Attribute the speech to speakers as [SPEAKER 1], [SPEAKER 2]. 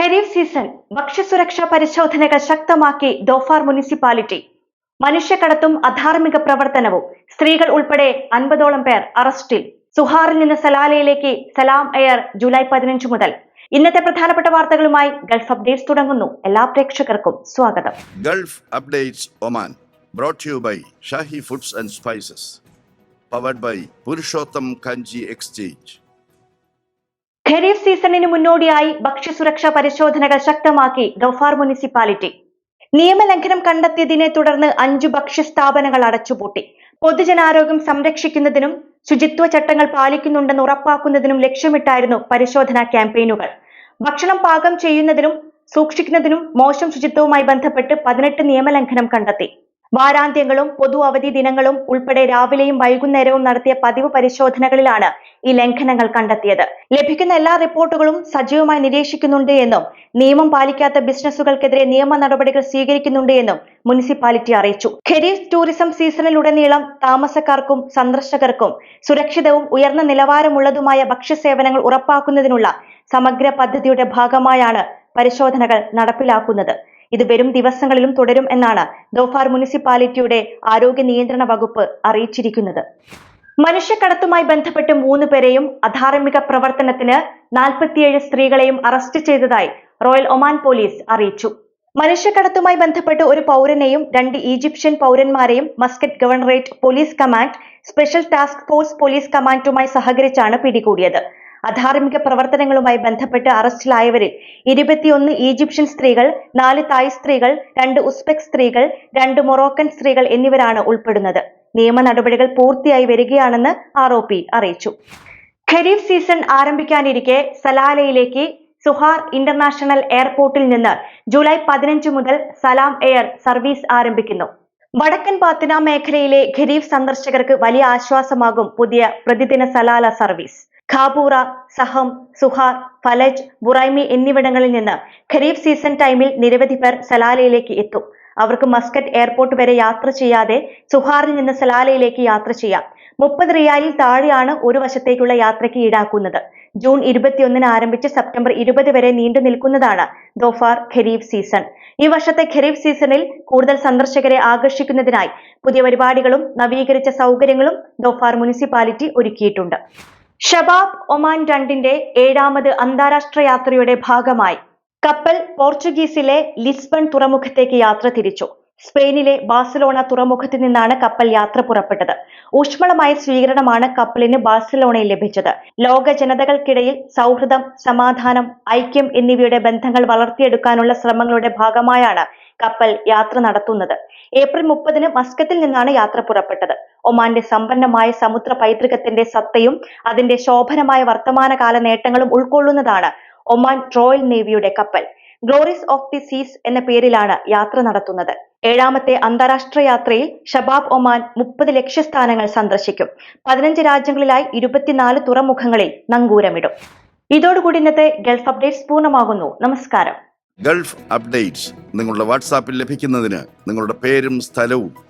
[SPEAKER 1] Kharif season ഭക്ഷ്യസുരക്ഷാ പരിശോധനകൾ ശക്തമാക്കി ദോഫാർ മുനിസിപ്പാലിറ്റി. മനുഷ്യക്കടത്തും അധാർമിക പ്രവർത്തനവും. സ്ത്രീകൾ ഉൾപ്പെടെ അൻപതോളം പേർ അറസ്റ്റിൽ. സുഹാറിൽ നിന്ന് സലാലയിലേക്ക് സലാം എയർ ജൂലൈ പതിനഞ്ച് മുതൽ. ഇന്നത്തെ പ്രധാനപ്പെട്ട വാർത്തകളുമായി ഗൾഫ് അപ്ഡേറ്റ്സ് തുടങ്ങുന്നു. എല്ലാ പ്രേക്ഷകർക്കും സ്വാഗതം.
[SPEAKER 2] Gulf updates Oman brought to by by foods and spices powered by Purushottam Kanji exchange.
[SPEAKER 1] Kharif സീസണിന് മുന്നോടിയായി ഭക്ഷ്യസുരക്ഷാ പരിശോധനകൾ ശക്തമാക്കി ഗഫാർ മുനിസിപ്പാലിറ്റി. നിയമലംഘനം കണ്ടെത്തിയതിനെ തുടർന്ന് അഞ്ചു ഭക്ഷ്യ സ്ഥാപനങ്ങൾ അടച്ചുപൂട്ടി. പൊതുജനാരോഗ്യം സംരക്ഷിക്കുന്നതിനും ശുചിത്വ ചട്ടങ്ങൾ പാലിക്കുന്നുണ്ടെന്ന് ഉറപ്പാക്കുന്നതിനും ലക്ഷ്യമിട്ടായിരുന്നു പരിശോധനാ ക്യാമ്പയിനുകൾ. ഭക്ഷണം പാകം ചെയ്യുന്നതിനും സൂക്ഷിക്കുന്നതിനും മോശം ശുചിത്വവുമായി ബന്ധപ്പെട്ട് പതിനെട്ട് നിയമലംഘനം കണ്ടെത്തി. വാരാന്ത്യങ്ങളും പൊതു അവധി ദിനങ്ങളും ഉൾപ്പെടെ രാവിലെയും വൈകുന്നേരവും നടത്തിയ പതിവ് പരിശോധനകളിലാണ് ഈ ലംഘനങ്ങൾ കണ്ടെത്തിയത്. ലഭിക്കുന്ന എല്ലാ റിപ്പോർട്ടുകളും സജീവമായി നിരീക്ഷിക്കുന്നുണ്ട് എന്നും നിയമം പാലിക്കാത്ത ബിസിനസ്സുകൾക്കെതിരെ നിയമ നടപടികൾ സ്വീകരിക്കുന്നുണ്ട് എന്നും മുനിസിപ്പാലിറ്റി അറിയിച്ചു. ഖരീഫ് ടൂറിസം സീസണിലുടനീളം താമസക്കാർക്കും സന്ദർശകർക്കും സുരക്ഷിതവും ഉയർന്ന നിലവാരമുള്ളതുമായ ഭക്ഷ്യസേവനങ്ങൾ ഉറപ്പാക്കുന്നതിനുള്ള സമഗ്ര പദ്ധതിയുടെ ഭാഗമായാണ് പരിശോധനകൾ നടപ്പിലാക്കുന്നത്. ഇത് വരും ദിവസങ്ങളിലും തുടരും എന്നാണ് ദോഫാർ മുനിസിപ്പാലിറ്റിയുടെ ആരോഗ്യ നിയന്ത്രണ വകുപ്പ് അറിയിച്ചിരിക്കുന്നത്. മനുഷ്യക്കടത്തുമായി ബന്ധപ്പെട്ട് മൂന്ന് പേരെയും അധാർമിക പ്രവർത്തനത്തിന് നാൽപ്പത്തിയേഴ് സ്ത്രീകളെയും അറസ്റ്റ് ചെയ്തതായി റോയൽ ഒമാൻ പോലീസ് അറിയിച്ചു. മനുഷ്യക്കടത്തുമായി ബന്ധപ്പെട്ട് ഒരു പൗരനെയും രണ്ട് Egyptian പൗരന്മാരെയും Muscat governorate police command special task force police കമാൻഡുമായി സഹകരിച്ചാണ് പിടികൂടിയത്. അധാർമിക പ്രവർത്തനങ്ങളുമായി ബന്ധപ്പെട്ട് അറസ്റ്റിലായവരിൽ ഇരുപത്തിയൊന്ന് ഈജിപ്ഷ്യൻ സ്ത്രീകൾ നാല് തായ് സ്ത്രീകൾ രണ്ട് ഉസ്ബെക് സ്ത്രീകൾ രണ്ട് മൊറോക്കൻ സ്ത്രീകൾ എന്നിവരാണ് ഉൾപ്പെടുന്നത്. നിയമ നടപടികൾ പൂർത്തിയായി വരികയാണെന്ന് ആർ അറിയിച്ചു. ഖരീഫ് സീസൺ ആരംഭിക്കാനിരിക്കെ സലാലയിലേക്ക് സുഹാർ ഇന്റർനാഷണൽ എയർപോർട്ടിൽ നിന്ന് ജൂലൈ പതിനഞ്ച് മുതൽ സലാം എയർ സർവീസ് ആരംഭിക്കുന്നു. വടക്കൻ പാത്തിന മേഖലയിലെ ഖരീഫ് സന്ദർശകർക്ക് വലിയ ആശ്വാസമാകും പുതിയ പ്രതിദിന Salalah service. Khaboura Saham Sohar Falaj Buraimi എന്നിവിടങ്ങളിൽ നിന്ന് ഖരീഫ് സീസൺ ടൈമിൽ നിരവധി പേർ സലാലയിലേക്ക് എത്തും. അവർക്ക് മസ്കറ്റ് എയർപോർട്ട് വരെ യാത്ര ചെയ്യാതെ സുഹാറിൽ നിന്ന് സലാലയിലേക്ക് യാത്ര ചെയ്യാം. മുപ്പത് റിയാലിൽ താഴെയാണ് ഒരു വശത്തേക്കുള്ള യാത്രയ്ക്ക് ഈടാക്കുന്നത്. ജൂൺ ഇരുപത്തിയൊന്നിന് ആരംഭിച്ച് സെപ്റ്റംബർ ഇരുപത് വരെ നീണ്ടു നിൽക്കുന്നതാണ് ദോഫാർ ഖരീഫ് സീസൺ. ഈ വർഷത്തെ ഖരീഫ് സീസണിൽ കൂടുതൽ സന്ദർശകരെ ആകർഷിക്കുന്നതിനായി പുതിയ പരിപാടികളും നവീകരിച്ച സൗകര്യങ്ങളും ദോഫാർ മുനിസിപ്പാലിറ്റി ഒരുക്കിയിട്ടുണ്ട്. ഷബാബ് ഒമാൻ രണ്ടിന്റെ ഏഴാമത് അന്താരാഷ്ട്ര യാത്രയുടെ ഭാഗമായി കപ്പൽ പോർച്ചുഗീസിലെ ലിസ്ബൺ തുറമുഖത്തേക്ക് യാത്ര തിരിച്ചു. സ്പെയിനിലെ ബാഴ്സലോണ തുറമുഖത്ത് നിന്നാണ് കപ്പൽ യാത്ര പുറപ്പെട്ടത്. ഊഷ്മളമായ സ്വീകരണമാണ് കപ്പലിന് ബാഴ്സലോണയിൽ ലഭിച്ചത്. ലോക ജനതകൾക്കിടയിൽ സൗഹൃദം സമാധാനം ഐക്യം എന്നിവയുടെ ബന്ധങ്ങൾ വളർത്തിയെടുക്കാനുള്ള ശ്രമങ്ങളുടെ ഭാഗമായാണ് കപ്പൽ യാത്ര നടത്തുന്നത്. ഏപ്രിൽ മുപ്പതിന് മസ്കത്തിൽ നിന്നാണ് യാത്ര പുറപ്പെട്ടത്. ഒമാന്റെ സമ്പന്നമായ സമുദ്ര പൈതൃകത്തിന്റെ സത്തയും അതിന്റെ ശോഭനമായ വർത്തമാനകാല നേട്ടങ്ങളും ഉൾക്കൊള്ളുന്നതാണ് ഒമാൻ റോയൽ നേവിയുടെ കപ്പൽ. ഗ്ലോറീസ് ഓഫ് ദി സീസ് എന്ന പേരിലാണ് യാത്ര നടത്തുന്നത്. ഏഴാമത്തെ അന്താരാഷ്ട്ര യാത്രയിൽ ഷബാബ് ഒമാൻ മുപ്പത് ലക്ഷ്യസ്ഥാനങ്ങൾ സന്ദർശിക്കും. പതിനഞ്ച് രാജ്യങ്ങളിലായി ഇരുപത്തിനാല് തുറമുഖങ്ങളിൽ നങ്കൂരമിടും. ഇതോടുകൂടി ഇന്നത്തെ ഗൾഫ് അപ്ഡേറ്റ്സ് പൂർണമാകുന്നു. നമസ്കാരം.
[SPEAKER 2] ഗൾഫ് അപ്ഡേറ്റ്സ് നിങ്ങളുടെ വാട്സാപ്പിൽ ലഭിക്കുന്നതിന് നിങ്ങളുടെ പേരും സ്ഥലവും